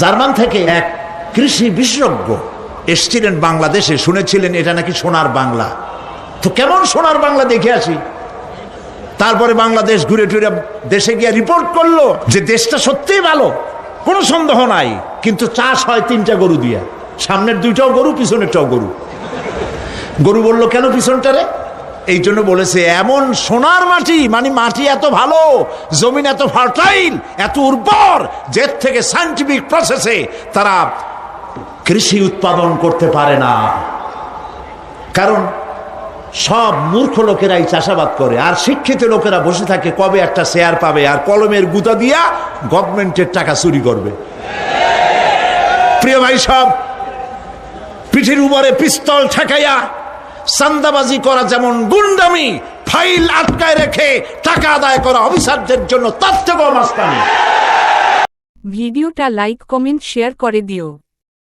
German থেকে এক কৃষি বিশেষজ্ঞ এসছিলেন বাংলাদেশে, শুনেছিলেন এটা নাকি সোনার বাংলা। তো কেমন সোনার বাংলা দেখে আসি? তারপরে বাংলাদেশ ঘুরে টুরে দেশে গিয়ে রিপোর্ট করল যে দেশটা সত্যিই ভালো, কোনো সন্দেহ নাই, কিন্তু চাষ হয় তিনটা গরু দিয়া। সামনের দুইটাও গরু, পিছনেরটাও গরু। গরু বলল, কেন পিছনটারে এই জন্য বলেছে, এমন সোনার মাটি মানে মাটি এত ভালো, জমিন এত ফার্টাইল, এত উর্বর যে থেকে সাইন্টিফিক প্রসেসে তারা কৃষি উৎপাদন করতে পারে না। কারণ সব মূর্খ লোকেরাই চাষাবাদ করে, আর শিক্ষিত লোকেরা বসে থাকে, কবে একটা শেয়ার পাবে? আর কলমের গুতা দিয়া গভর্নমেন্টের টাকা চুরি করবে। প্রিয় ভাই সব, পিঠির উপরে পিস্তল ঠেকাইয়া সান্দাবাজি করা যেমন গুন্ডামি, ফাইল আটকায় রেখে টাকা আদায় করা অফিসারদের জন্য তার থেকেও মাস্তানি ভিডিওটা লাইক, কমেন্ট, শেয়ার করে দিও।